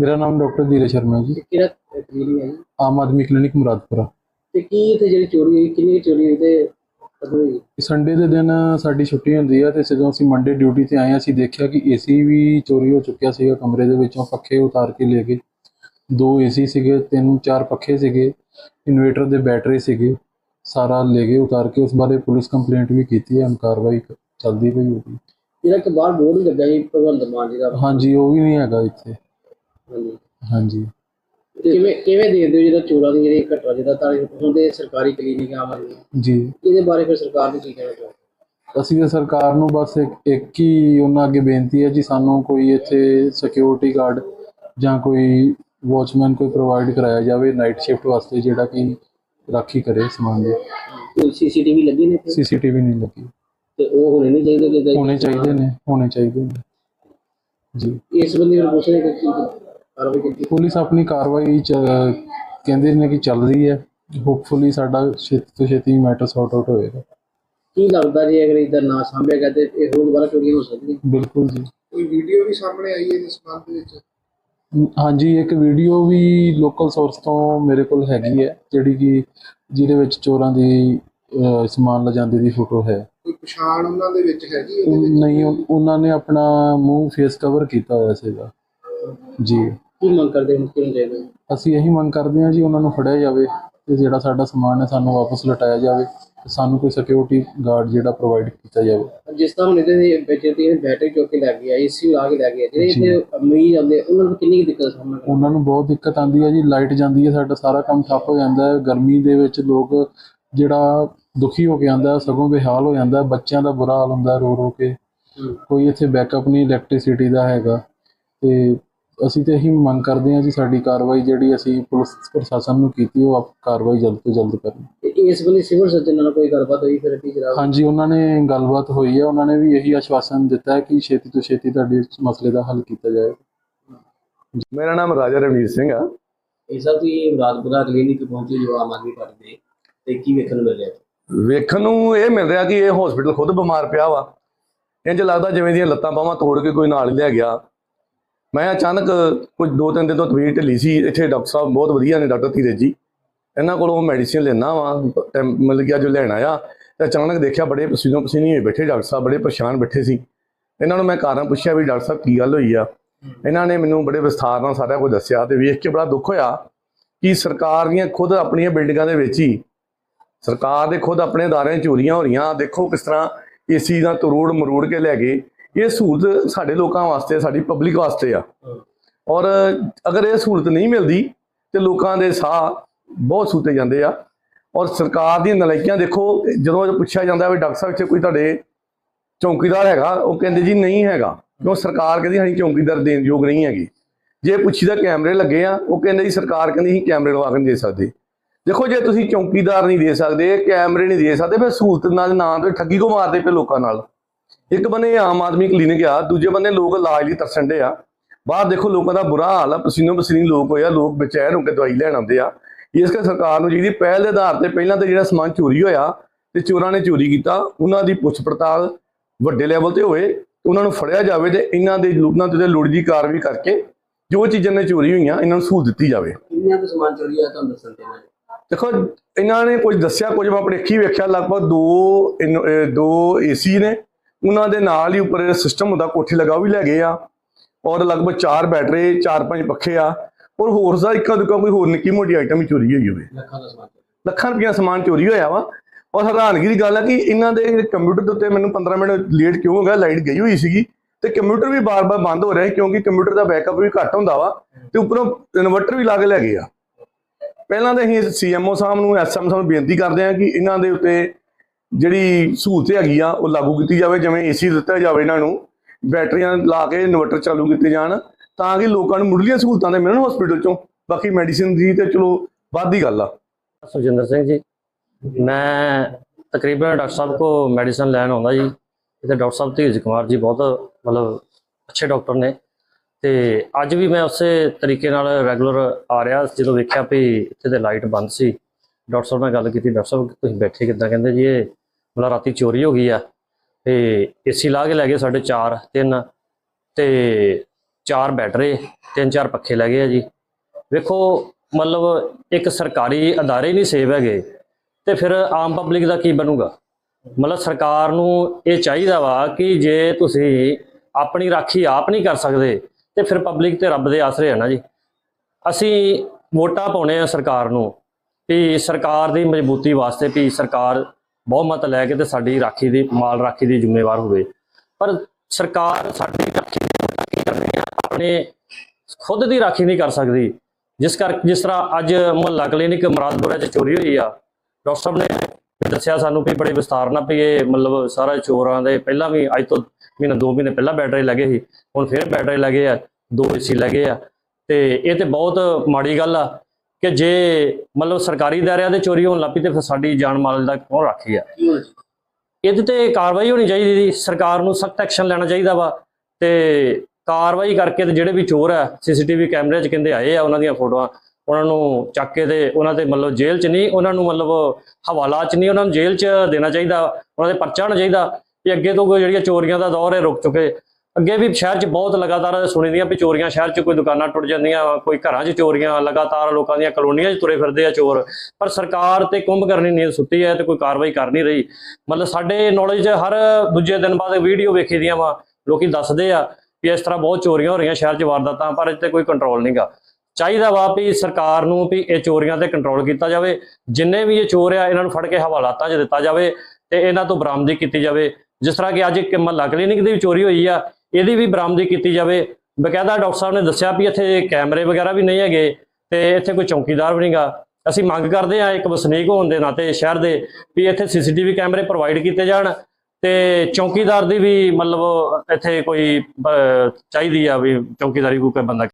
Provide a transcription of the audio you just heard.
ਮੇਰਾ ਨਾਮ ਡਾਕਟਰ ਧੀਰਜ ਸ਼ਰਮਾ ਜੀ। ਤੇ ਕਿਹੜਾ ਕਲੀਨਿਕ ਹੈ ਜੀ? ਆਮ ਆਦਮੀ ਕਲੀਨਿਕ ਮੁਰਾਦਪੁਰਾ। ਤੇ ਕੀ ਇੱਥੇ ਜਿਹੜੀ ਚੋਰੀ ਹੋਈ ਕਿੰਨੀ ਚੋਰੀ ਹੋਈ ਤੇ ਕਦੋਂ ਹੋਈ? ਸੰਡੇ ਦੇ ਦਿਨ ਸਾਡੀ ਛੁੱਟੀ ਹੁੰਦੀ ਹੈ ਤੇ ਜਦੋਂ ਅਸੀਂ ਮੰਡੇ ਡਿਊਟੀ ਤੇ ਆਏ ਅਸੀਂ ਦੇਖਿਆ ਕਿ ਏਸੀ ਵੀ ਚੋਰੀ ਹੋ ਚੁੱਕਿਆ ਸੀਗਾ ਕਮਰੇ ਦੇ ਵਿੱਚੋਂ ਪੱਖੇ ਉਤਾਰ ਕੇ ਲੈ ਗਏ। ਦੋ ਏਸੀ ਸੀਗੇ ਤਿੰਨ ਚਾਰ ਪੱਖੇ ਸੀਗੇ ਇਨਵੇਟਰ ਦੇ ਬੈਟਰੀ ਸੀਗੇ ਸਾਰਾ ਲੈ ਗਏ ਉਤਾਰ ਕੇ ਉਸ ਬਾਰੇ ਪੁਲਿਸ ਕੰਪਲੇਂਟ ਵੀ ਕੀਤੀ ਹੈ ਹੁਣ ਕਾਰਵਾਈ ਚੱਲਦੀ ਪਈ ਹੋਈ ਜਿਹੜਾ ਕਿ ਬਾਹਰ ਬੋਰਡ ਲੱਗਾ ਸੀ ਭਗਵੰਤ ਮਾਨ ਜੀ ਦਾ। ਹਾਂਜੀ ਉਹ ਵੀ ਨਹੀਂ ਹੈਗਾ ਇੱਥੇ। ਹਾਂਜੀ। ਹਾਂਜੀ। ਤੇ ਕਿਵੇਂ ਕਿਵੇਂ ਦੇਖਦੇ ਹੋ ਜਿਹੜਾ ਚੋਰਾਂ ਦੀ ਜਿਹੜੀ ਘਟਨਾ ਜਿਹਦਾ ਤਾਂ ਹੁੰਦੇ ਸਰਕਾਰੀ ਕਲੀਨਿਕ ਆਮ ਆਦਮੀ? ਜੀ। ਇਹਦੇ ਬਾਰੇ ਫਿਰ ਸਰਕਾਰ ਨੂੰ ਕੀ ਕਹਿਣਾ ਚਾਹੁੰਦੇ ਅਸੀਂ ਤਾਂ ਸਰਕਾਰ ਨੂੰ ਬਸ ਇੱਕ ਇੱਕ ਹੀ ਉਹਨਾਂ ਅੱਗੇ ਬੇਨਤੀ ਹੈ ਜੀ ਸਾਨੂੰ ਕੋਈ ਇੱਥੇ ਸਿਕਿਉਰਿਟੀ ਗਾਰਡ ਜਾਂ ਕੋਈ ਵਾਚਮੈਨ ਕੋਈ ਪ੍ਰੋਵਾਈਡ ਕਰਾਇਆ ਜਾਵੇ ਨਾਈਟ ਸ਼ਿਫਟ ਵਾਸਤੇ ਜਿਹੜਾ ਕਿ ਰਾਖੀ ਕਰੇ ਸਮਾਨ ਦੀ। ਕੋਈ ਸੀਸੀਟੀਵੀ ਲੱਗੀ ਨੇ ਇੱਥੇ? ਸੀਸੀਟੀਵੀ ਨਹੀਂ ਲੱਗੀ। ਤੇ ਉਹ ਹੋਣੇ ਨਹੀਂ ਚਾਹੀਦੇ ਕਿ ਹੋਣੇ ਚਾਹੀਦੇ ਨੇ ਹੋਣੇ ਚਾਹੀਦੇ ਨੇ। ਜੀ। ਇਸ ਬੰਦੇ ਨੂੰ ਪੁੱਛਣੇ ਕਿ ਕੀ ਕਾਰਵਾਈ ਕੀਤੀ। ਪੁਲਿਸ ਆਪਣੀ ਕਾਰਵਾਈ ਚ ਕਹਿੰਦੇ ਨੇ ਕਿ ਚੱਲ ਰਹੀ ਹੈ। ਹੋਪਫੁਲੀ ਸਾਡਾ ਛੇਤੀ ਤੋਂ ਛੇਤੀ ਮੈਟਰ ਸੌਰਟ ਆਊਟ ਹੋਏਗਾ। ਕੀ ਲੱਗਦਾ ਜੀ ਅਗਰ ਇਧਰ ਨਾ ਸਾਂਭਿਆ ਗਿਆ ਤੇ ਇਹ ਹੋਰ ਦੁਬਾਰਾ ਚੋਰੀਆਂ ਹੋ ਸਕਦੀਆਂ ਬਿਲਕੁਲ ਜੀ। ਕੋਈ ਵੀਡੀਓ ਵੀ ਸਾਹਮਣੇ ਆਈ ਹੈ ਇਸ ਸੰਬੰਧ ਵਿੱਚ? ਹਾਂਜੀ ਇੱਕ ਵੀਡੀਓ ਵੀ ਲੋਕਲ ਸੋਰਸ ਤੋਂ ਮੇਰੇ ਕੋਲ ਹੈਗੀ ਹੈ ਜਿਹੜੀ ਕਿ ਜਿਹਦੇ ਵਿੱਚ ਚੋਰਾਂ ਦੀ ਅਹ, ਸਮਾਨ ਲਿਜਾਂਦੇ ਦੀ ਫੋਟੋ ਹੈ। ਕੋਈ ਪਛਾਣ ਉਹਨਾਂ ਦੇ ਵਿੱਚ ਹੈਗੀ ਉਹ ਨਹੀਂ ਉਹ- ਉਹਨਾਂ ਨੇ ਆਪਣਾ ਮੂੰਹ ਫੇਸ ਕਵਰ ਕੀਤਾ ਹੋਇਆ ਸੀਗਾ। ਜੀ। ਕੀ ਮੰਗ ਕਰਦੇ ਹੋ? ਕਿਉਂ ਚਾਹੀਦਾ ਅਸੀਂ ਇਹੀ ਮੰਗ ਕਰਦੇ ਹਾਂ ਜੀ ਉਹਨਾਂ ਨੂੰ ਫੜਿਆ ਜਾਵੇ ਤੇ ਜਿਹੜਾ ਸਾਡਾ ਸਮਾਨ ਹੈ ਸਾਨੂੰ ਵਾਪਸ ਲਟਾਇਆ ਜਾਵੇ ਤੇ ਸਾਨੂੰ ਕੋਈ ਸਿਕਿਉਰਿਟੀ ਗਾਰਡ ਜਿਹੜਾ ਪ੍ਰੋਵਾਈਡ ਕੀਤਾ ਜਾਵੇ। ਜਿਸ ਤਰ੍ਹਾਂ ਹੁਣ ਇਹਦੇ ਵਿੱਚ ਤੇ ਬੈਟਰੀ ਚੁੱਕ ਕੇ ਲੈ ਗਿਆ ਏਸੀ ਲਾ ਕੇ ਲੈ ਗਿਆ ਜਿਹੜੇ ਇੱਥੇ ਅਮੀਰ ਆਉਂਦੇ ਉਹਨਾਂ ਨੂੰ ਕਿੰਨੀ ਕੁ ਦਿੱਕਤ ਦਾ ਸਾਹਮਣਾ ਕਰਨਾ ਉਹਨਾਂ ਨੂੰ ਬਹੁਤ ਦਿੱਕਤ ਆਉਂਦੀ ਹੈ ਜੀ ਲਾਈਟ ਜਾਂਦੀ ਹੈ ਸਾਡਾ ਸਾਰਾ ਕੰਮ ਠੱਪ ਹੋ ਜਾਂਦਾ ਹੈ ਗਰਮੀ ਦੇ ਵਿੱਚ ਲੋਕ ਜਿਹੜਾ ਦੁਖੀ ਹੋ ਕੇ ਆਉਂਦਾ ਹੈ, ਸਗੋਂ ਬੇਹਾਲ ਹੋ ਜਾਂਦਾ ਹੈ। ਬੱਚਿਆਂ ਦਾ ਬੁਰਾ ਹਾਲ ਹੁੰਦਾ ਹੈ ਰੋ ਰੋ ਕੇ। ਹੂੰ। ਕੋਈ ਇੱਥੇ ਬੈਕਅਪ ਨਹੀਂ ਇਲੈਕਟ੍ਰਿਸਿਟੀ ਦਾ ਹੈਗਾ ਤੇ ਅਸੀਂ ਤੇ ਇਹੀ ਮੰਗ ਕਰਦੇ ਹਾਂ ਜੀ ਸਾਡੀ ਕਾਰਵਾਈ ਜਿਹੜੀ ਅਸੀਂ ਪੁਲਿਸ ਪ੍ਰਸ਼ਾਸਨ ਨੂੰ ਕੀਤੀ ਉਹ ਆਪ ਕਾਰਵਾਈ ਜਲਦ ਤੋਂ ਜਲਦ ਕਰਨ। ਤੇ ਇਸ ਵੇਲੇ ਸਿਵਲ ਸਰਜਨ ਨਾਲ ਕੋਈ ਗੱਲਬਾਤ ਹੋਈ ਫਿਰ ਕੀ ਜਨਾਬ ਹਾਂਜੀ ਉਹਨਾਂ ਨੇ ਗੱਲਬਾਤ ਹੋਈ ਹੈ ਉਹਨਾਂ ਨੇ ਵੀ ਇਹੀ ਆਸ਼ਵਾਸਨ ਦਿੱਤਾ ਹੈ ਕਿ ਛੇਤੀ ਤੋਂ ਛੇਤੀ ਤੁਹਾਡੇ ਇਸ ਮਸਲੇ ਦਾ ਹੱਲ ਕੀਤਾ ਜਾਏਗਾ ਮੇਰਾ ਨਾਮ ਰਾਜਾ ਰਵਨੀਤ ਸਿੰਘ ਆ। ਇਹ ਸਭ ਤੁਸੀਂ ਰਾਜਪੁਰਾ ਕਲੀਨਿਕ ਪਹੁੰਚੇ ਜੋ ਆਮ ਆਦਮੀ ਪਾਰਟੀ ਦੇ ਤੇ ਕੀ ਵੇਖਣ ਨੂੰ ਮਿਲ ਰਿਹਾ? ਵੇਖਣ ਨੂੰ ਇਹ ਮਿਲ ਰਿਹਾ ਕਿ ਇਹ ਹਸਪੀਟਲ ਖੁਦ ਬਿਮਾਰ ਪਿਆ ਵਾ। ਇੰਜ ਲੱਗਦਾ ਜਿਵੇਂ ਦੀਆਂ ਲੱਤਾਂ ਬਾਹਾਂ ਤੋੜ ਕੇ ਕੋਈ ਨਾਲ ਹੀ ਲੈ ਗਿਆ। ਮੈਂ ਅਚਾਨਕ ਕੁਝ ਦੋ ਤਿੰਨ ਦਿਨ ਤੋਂ ਤਬੀਅਤ ਢਿੱਲੀ ਸੀ, ਇੱਥੇ ਡਾਕਟਰ ਸਾਹਿਬ ਬਹੁਤ ਵਧੀਆ ਨੇ, ਡਾਕਟਰ ਧੀਰਜ ਜੀ। ਇਹਨਾਂ ਕੋਲੋਂ ਮੈਡੀਸਿਨ ਲੈਣਾ ਵਾ ਮਿਲ ਗਿਆ ਜੋ ਲੈਣ ਆ ਤੇ ਅਚਾਨਕ ਦੇਖਿਆ ਬੜੇ ਪਸੀਨੋ ਪਸੀਨੀ ਹੋਏ ਬੈਠੇ ਡਾਕਟਰ ਸਾਹਿਬ, ਬੜੇ ਪਰੇਸ਼ਾਨ ਬੈਠੇ ਸੀ। ਇਹਨਾਂ ਨੂੰ ਮੈਂ ਕਾਰਨ ਪੁੱਛਿਆ ਵੀ ਡਾਕਟਰ ਸਾਹਿਬ ਕੀ ਗੱਲ ਹੋਈ ਆ? ਇਹਨਾਂ ਨੇ ਮੈਨੂੰ ਬੜੇ ਵਿਸਥਾਰ ਨਾਲ ਸਾਰਾ ਕੁਝ ਦੱਸਿਆ ਤੇ ਵੇਖ ਕੇ ਬੜਾ ਦੁੱਖ ਹੋਇਆ ਕਿ ਸਰਕਾਰ ਦੀਆਂ ਖੁਦ ਆਪਣੀਆਂ ਬਿਲਡਿੰਗਾਂ ਦੇ ਵਿੱਚ ਹੀ, ਸਰਕਾਰ ਦੇ ਖੁਦ ਆਪਣੇ ਅਦਾਰਿਆਂ ਚੋਰੀਆਂ ਹੋ ਰਹੀਆਂ, ਦੇਖੋ ਕਿਸ ਤਰ੍ਹਾਂ ਏਸੀ ਦਾ ਤਰੋੜ ਮਰੋੜ ਕੇ ਲੈ ਗਏ ਇਹ ਸਹੂਲਤ ਸਾਡੇ ਲੋਕਾਂ ਵਾਸਤੇ, ਸਾਡੀ ਪਬਲਿਕ ਵਾਸਤੇ ਆ। ਔਰ ਅਗਰ ਇਹ ਸਹੂਲਤ ਨਹੀਂ ਮਿਲਦੀ ਤੇ ਲੋਕਾਂ ਦੇ ਸਾਹ ਬਹੁਤ ਸੂਤੇ ਜਾਂਦੇ ਆ। ਔਰ ਸਰਕਾਰ ਦੀਆਂ ਨਲਾਇਕੀਆਂ ਦੇਖੋ, ਜਦੋਂ ਪੁੱਛਿਆ ਜਾਂਦਾ ਵੀ ਡਾਕਟਰ ਸਾਹਿਬ ਇੱਥੇ ਕੋਈ ਤੁਹਾਡੇ ਚੌਕੀਦਾਰ ਹੈਗਾ, ਉਹ ਕਹਿੰਦੇ ਜੀ ਨਹੀਂ ਹੈਗਾ। ਕਿਉਂ ਸਰਕਾਰ ਕਹਿੰਦੀ ਅਸੀਂ ਚੌਕੀਦਾਰ ਦੇਣ ਯੋਗ ਨਹੀਂ ਹੈਗੇ। ਜੇ ਪੁੱਛੀਦਾ ਕੈਮਰੇ ਲੱਗੇ ਆ, ਉਹ ਕਹਿੰਦੇ ਜੀ ਸਰਕਾਰ ਕਹਿੰਦੀ ਅਸੀਂ ਕੈਮਰੇ ਲਵਾ ਕੇ ਨਹੀਂ ਦੇ ਸਕਦੇ। ਦੇਖੋ, ਜੇ ਤੁਸੀਂ ਚੌਕੀਦਾਰ ਨਹੀਂ ਦੇ ਸਕਦੇ, ਕੈਮਰੇ ਨਹੀਂ ਦੇ ਸਕਦੇ, ਫਿਰ ਸਹੂਲਤ ਨਾਲ ਨਾਂ ਤੇ ਠੱਗੀ ਕੋ ਮਾਰਦੇ ਪਏ ਲੋਕਾਂ ਨਾਲ। ਇੱਕ ਬੰਨੇ ਆਮ ਆਦਮੀ ਕਲੀਨਿਕ ਆ ਦੂਜੇ ਬੰਨੇ ਲੋਕ ਇਲਾਜ ਲਈ ਤਰਸਣ ਦੇ ਆ। ਬਾਹਰ ਦੇਖੋ ਲੋਕਾਂ ਦਾ ਬੁਰਾ ਹਾਲ ਆ ਪਸੀਨੋ ਪਸੀਨੀ ਲੋਕ ਹੋਇਆ ਲੋਕ ਬੇਚੈਨ ਹੋ ਕੇ ਦਵਾਈ ਲੈਣ ਆਉਂਦੇ ਆ। ਇਸ ਕਰਕੇ ਸਰਕਾਰ ਨੂੰ ਜਿਹੜੀ ਪਹਿਲ ਦੇ ਆਧਾਰ ਤੇ ਪਹਿਲਾਂ ਤੇ ਜਿਹੜਾ ਸਮਾਨ ਚੋਰੀ ਹੋਇਆ ਤੇ ਚੋਰਾਂ ਨੇ ਚੋਰੀ ਕੀਤਾ ਉਹਨਾਂ ਦੀ ਪੁੱਛ ਪੜਤਾਲ ਵੱਡੇ ਲੈਵਲ ਤੇ ਹੋਏ ਉਹਨਾਂ ਨੂੰ ਫੜਿਆ ਜਾਵੇ ਤੇ ਇਹਨਾਂ ਦੇ ਲੁੱਟਾਂ ਤੇ ਲੋੜ ਦੀ ਕਾਰਵਾਈ ਕਰਕੇ ਜੋ ਚੀਜ਼ਾਂ ਨੇ ਚੋਰੀ ਹੋਈਆਂ ਇਹਨਾਂ ਨੂੰ ਸਹੂਲਤ ਦਿੱਤੀ ਜਾਵੇ। ਕਿੰਨੀਆਂ ਕੁ ਸਮਾਨ ਚੋਰੀ ਆ ਤੁਹਾਨੂੰ ਦੱਸਣ ਤੇ ਇਹਨਾਂ ਦੇਖੋ ਇਹਨਾਂ ਨੇ ਕੁਝ ਦੱਸਿਆ ਕੁਝ ਮੈਂ ਆਪਣੇ ਅੱਖੀ ਵੇਖਿਆ ਲਗਭਗ ਦੋ ਦੋ ਏਸੀ ਨੇ। ਉਹਨਾਂ ਦੇ ਨਾਲ ਹੀ ਉੱਪਰ ਸਿਸਟਮ ਹੁੰਦਾ ਕੋਠੀ ਲਗਾ ਉਹ ਵੀ ਲੈ ਗਏ ਆ। ਔਰ ਲਗਭਗ ਚਾਰ ਬੈਟਰੀ ਚਾਰ ਪੰਜ ਪੱਖੇ ਆ। ਔਰ ਹੋਰ ਸਾ ਇੱਕਾ ਦੁੱਕਾ ਕੋਈ ਹੋਰ ਨਿੱਕੀ ਮੋਟੀ ਆਈਟਮ ਹੀ ਚੋਰੀ ਹੋਈ ਹੋਵੇ। ਲੱਖਾਂ ਦਾ ਸਮਾਨ। ਲੱਖਾਂ ਰੁਪਈਆ ਸਮਾਨ ਚੋਰੀ ਹੋਇਆ ਵਾ। ਔਰ ਹੈਰਾਨਗੀ ਦੀ ਗੱਲ ਹੈ ਕਿ ਇਹਨਾਂ ਦੇ ਕੰਪਿਊਟਰ ਦੇ ਉੱਤੇ ਮੈਨੂੰ 15 ਮਿੰਟ ਲੇਟ ਕਿਉਂ ਹੋ ਗਿਆ? ਲਾਈਟ ਗਈ ਹੋਈ ਸੀਗੀ। ਤੇ ਕੰਪਿਊਟਰ ਵੀ ਬਾਰ-ਬਾਰ ਬੰਦ ਹੋ ਰਿਹਾ ਸੀ ਕਿਉਂਕਿ ਕੰਪਿਊਟਰ ਦਾ ਬੈਕਅਪ ਵੀ ਘੱਟ ਹੁੰਦਾ ਵਾ ਤੇ ਉੱਪਰੋਂ ਇਨਵਰਟਰ ਵੀ ਲਾ ਕੇ ਲੈ ਗਏ ਆ। ਪਹਿਲਾਂ ਤਾਂ ਅਸੀਂ ਸੀਐਮਓ ਸਾਹਿਬ ਨੂੰ ਐਸਐਮ ਸਾਹਿਬ ਨੂੰ ਬੇਨਤੀ ਕਰਦੇ ਹਾਂ ਕਿ ਇਹਨਾਂ ਦੇ ਉੱਤੇ ਜਿਹੜੀ ਸਹੂਲਤ ਹੈਗੀ ਆ ਉਹ ਲਾਗੂ ਕੀਤੀ ਜਾਵੇ, ਜਿਵੇਂ ਏਸੀ ਦਿੱਤਾ ਜਾਵੇ ਇਹਨਾਂ ਨੂੰ, ਬੈਟਰੀਆਂ ਲਾ ਕੇ ਇਨਵਰਟਰ ਚਾਲੂ ਕੀਤੇ ਜਾਣ, ਤਾਂ ਕਿ ਲੋਕਾਂ ਨੂੰ ਮੁੱਢਲੀਆਂ ਸਹੂਲਤਾਂ ਤੇ ਮਿਲਣ ਹਸਪੀਟਲ ਚੋਂ। ਬਾਕੀ ਮੈਡੀਸਿਨ ਦੀ ਤੇ ਚਲੋ ਬਾਅਦ ਦੀ ਗੱਲ ਆ। ਸੁਖਜਿੰਦਰ ਸਿੰਘ ਜੀ, ਮੈਂ ਤਕਰੀਬਨ ਡਾਕਟਰ ਸਾਹਿਬ ਕੋ ਮੈਡੀਸਨ ਲੈਣ ਆਉਂਦਾ ਜੀ ਇੱਥੇ ਡਾਕਟਰ ਸਾਹਿਬ ਧੀਰਜ ਕੁਮਾਰ ਜੀ ਬਹੁਤ, ਮਤਲਬ ਅੱਛੇ ਡਾਕਟਰ ਨੇ, ਤੇ ਅੱਜ ਵੀ ਮੈਂ ਉਸੇ ਤਰੀਕੇ ਨਾਲ ਰੈਗੂਲਰ ਆ ਰਿਹਾ, ਜਦੋਂ ਵੇਖਿਆ ਵੀ ਇੱਥੇ ਦੇ ਲਾਈਟ ਬੰਦ ਸੀ। ਡਾਕਟਰ ਸਾਹਿਬ ਨਾਲ ਗੱਲ ਕੀਤੀ, ਡਾਕਟਰ ਸਾਹਿਬ ਤੁਸੀਂ ਬੈਠੇ ਕਿੱਦਾਂ? ਕਹਿੰਦੇ ਜੀ ਇਹ ਮਤਲਬ ਰਾਤੀ ਚੋਰੀ ਹੋ ਗਈ ਆ ਤੇ ਏਸੀ ਲਾ ਕੇ ਲੈ ਗਏ ਸਾਡੇ 4 ਤਿੰਨ ਤੇ ਚਾਰ ਬੈਟਰੇ ਤਿੰਨ ਚਾਰ ਪੱਖੇ ਲੈ ਗਏ ਆ ਜੀ। ਵੇਖੋ, ਮਤਲਬ ਇੱਕ ਸਰਕਾਰੀ ਅਦਾਰੇ ਨਹੀਂ ਸੇਵ ਹੈਗੇ ਤੇ ਫਿਰ ਆਮ ਪਬਲਿਕ ਦਾ ਕੀ ਬਣੂਗਾ? ਮਤਲਬ ਸਰਕਾਰ ਨੂੰ ਇਹ ਚਾਹੀਦਾ ਵਾ ਕਿ ਜੇ ਤੁਸੀਂ ਆਪਣੀ ਰਾਖੀ ਆਪ ਨਹੀਂ ਕਰ ਸਕਦੇ ਤੇ ਫਿਰ ਪਬਲਿਕ ਤੇ ਰੱਬ ਦੇ ਆਸਰੇ ਹੈ ਨਾ ਜੀ। ਅਸੀਂ ਵੋਟਾਂ ਪਾਉਣੇ ਆ ਸਰਕਾਰ ਨੂੰ। ਵੀ ਸਰਕਾਰ ਦੀ ਮਜ਼ਬੂਤੀ ਵਾਸਤੇ ਵੀ ਸਰਕਾਰ ਬਹੁਮਤ ਲੈ ਕੇ ਤੇ ਸਾਡੀ ਰਾਖੀ ਦੀ, ਮਾਲ ਰਾਖੀ ਦੀ ਜ਼ਿੰਮੇਵਾਰ ਹੋਵੇ। ਪਰ ਸਰਕਾਰ ਸਾਡੀ ਰਾਖੀ ਦੀ ਕਰਨੀ ਆ ਆਪਣੇ ਖੁਦ ਦੀ ਰਾਖੀ ਨਹੀਂ ਕਰ ਸਕਦੀ। ਜਿਸ ਕਰ, ਜਿਸ ਤਰ੍ਹਾਂ ਅੱਜ ਮੁਹੱਲਾ ਕਲੀਨਿਕ ਮੁਰਾਦਪੁਰਾ 'ਚ ਚੋਰੀ ਹੋਈ ਆ, ਡਾਕਟਰ ਸਾਹਿਬ ਨੇ ਦੱਸਿਆ ਸਾਨੂੰ ਵੀ ਬੜੇ ਵਿਸਤਾਰ ਨਾਲ ਵੀ ਇਹ ਮਤਲਬ ਸਾਰਾ ਚੋਰਾਂ ਦੇ ਪਹਿਲਾਂ ਵੀ ਅੱਜ ਤੋਂ ਮਹੀਨਾ, ਦੋ ਮਹੀਨੇ ਪਹਿਲਾਂ ਬੈਟਰੀ ਲੱਗੇ ਸੀ, ਹੁਣ ਫਿਰ ਬੈਟਰੀ ਲੱਗੇ ਆ, ਦੋ ਏਸੀ ਲੱਗੇ ਆ। ਤੇ ਇਹ ਤੇ ਬਹੁਤ ਮਾੜੀ ਗੱਲ ਆ। ਕਿ ਜੇ ਮਤਲਬ ਸਰਕਾਰੀ ਦਾਇਰਿਆਂ ਦੇ ਚੋਰੀ ਹੋਣ ਲੱਪੀ ਤੇ ਫਿਰ ਸਾਡੀ ਜਾਨ ਮਾਲ ਦਾ ਕੌਣ ਰਾਖੀ ਆ ਇਹਦੇ ਤੇ ਕਾਰਵਾਈ ਹੋਣੀ ਚਾਹੀਦੀ ਜੀ। ਸਰਕਾਰ ਨੂੰ ਸਖਤ ਐਕਸ਼ਨ ਲੈਣਾ ਚਾਹੀਦਾ ਵਾ ਤੇ ਕਾਰਵਾਈ ਕਰਕੇ ਤੇ ਜਿਹੜੇ ਵੀ ਚੋਰ ਆ, ਸੀਸੀਟੀਵੀ ਕੈਮਰੇ 'ਚ ਕਹਿੰਦੇ ਆਏ ਆ ਉਹਨਾਂ ਦੀਆਂ ਫੋਟੋਆਂ, ਉਹਨਾਂ ਨੂੰ ਚੱਕ ਕੇ ਤੇ ਉਹਨਾਂ ਤੇ ਮਤਲਬ ਜੇਲ੍ਹ 'ਚ ਨਹੀਂ, ਉਹਨਾਂ ਨੂੰ ਮਤਲਬ ਹਵਾਲਾ 'ਚ ਨਹੀਂ, ਉਹਨਾਂ ਨੂੰ ਜੇਲ੍ਹ 'ਚ ਦੇਣਾ ਚਾਹੀਦਾ, ਉਹਨਾਂ ਦੇ ਪਰਚਾ ਹੋਣਾ ਚਾਹੀਦਾ ਵੀ ਅੱਗੇ ਤੋਂ ਕੋਈ ਜਿਹੜੀਆਂ ਚੋਰੀਆਂ ਦਾ ਦੌਰ ਹੈ, ਰੁਕ ਚੁੱਕੇ। ਅੱਗੇ ਵੀ ਸ਼ਹਿਰ 'ਚ ਬਹੁਤ ਲਗਾਤਾਰ ਸੁਣੀ ਦੀਆਂ ਵੀ ਚੋਰੀਆਂ, ਸ਼ਹਿਰ 'ਚ ਕੋਈ ਦੁਕਾਨਾਂ ਟੁੱਟ ਜਾਂਦੀਆਂ, ਕੋਈ ਘਰਾਂ 'ਚ ਚੋਰੀਆਂ, ਲਗਾਤਾਰ ਲੋਕਾਂ ਦੀਆਂ ਕਲੋਨੀਆਂ 'ਚ ਤੁਰੇ ਫਿਰਦੇ ਆ ਚੋਰ। ਪਰ ਸਰਕਾਰ ਤੇ ਕੁੰਭ ਕਰਨੀ ਨੀਂਦ ਸੁੱਤੀ ਹੈ ਤੇ ਕੋਈ ਕਾਰਵਾਈ ਕਰ ਨਹੀਂ ਰਹੀ। ਮਤਲਬ ਸਾਡੇ ਨੌਲੇਜ 'ਚ ਹਰ ਦੂਜੇ ਦਿਨ ਬਾਅਦ ਵੀਡੀਓ ਵੇਖੀ ਦੀਆਂ ਵਾ, ਲੋਕੀ ਦੱਸਦੇ ਆ ਵੀ ਇਸ ਤਰ੍ਹਾਂ ਬਹੁਤ ਚੋਰੀਆਂ ਹੋ ਰਹੀਆਂ ਸ਼ਹਿਰ 'ਚ ਵਾਰਦਾਤਾਂ, ਪਰ ਇੱਥੇ ਕੋਈ ਕੰਟਰੋਲ ਨਹੀਂਗਾ ਚਾਹੀਦਾ ਵਾ ਵੀ ਸਰਕਾਰ ਨੂੰ ਵੀ ਇਹ ਚੋਰੀਆਂ ਤੇ ਕੰਟਰੋਲ ਕੀਤਾ ਜਾਵੇ। ਜਿੰਨੇ ਵੀ ਇਹ ਚੋਰ ਆ, ਇਹਨਾਂ ਨੂੰ ਫੜ ਕੇ ਹਵਾਲਾਤਾਂ 'ਚ ਦਿੱਤਾ ਜਾਵੇ ਤੇ ਇਹਨਾਂ ਤੋਂ ਬਰਾਮਦੀ ਕੀਤੀ ਜਾਵੇ। ਜਿਸ ਤਰ੍ਹਾਂ ਕਿ ਅੱਜ ਇੱਕ ਮਹੱਲਾ ਕਲੀਨਿਕ ਦੀ ਵੀ ਚੋਰੀ ਹੋਈ ਆ ਇਹਦੀ ਵੀ ਬਰਾਮਦੀ ਕੀਤੀ ਜਾਵੇ। ਬਕਾਇਦਾ ਡਾਕਟਰ ਸਾਹਿਬ ਨੇ ਦੱਸਿਆ ਵੀ ਇੱਥੇ ਕੈਮਰੇ ਵਗੈਰਾ ਵੀ ਨਹੀਂ ਹੈਗੇ ਤੇ ਇੱਥੇ ਕੋਈ ਚੌਕੀਦਾਰ ਵੀ ਨਹੀਂਗਾ। ਅਸੀਂ ਮੰਗ ਕਰਦੇ ਆ ਇੱਕ ਵਸਨੀਕ ਹੋਣ ਦੇ ਨਾਤੇ ਸ਼ਹਿਰ ਦੇ ਵੀ ਇੱਥੇ ਸੀਸੀਟੀਵੀ ਕੈਮਰੇ ਪ੍ਰੋਵਾਈਡ ਕੀਤੇ ਜਾਣ ਤੇ ਚੌਕੀਦਾਰ ਦੀ ਵੀ ਮਤਲਬ ਇੱਥੇ ਕੋਈ ਚਾਹੀਦੀ ਆ ਵੀ ਚੌਕੀਦਾਰੀ ਕੋਈ ਬੰਦਾ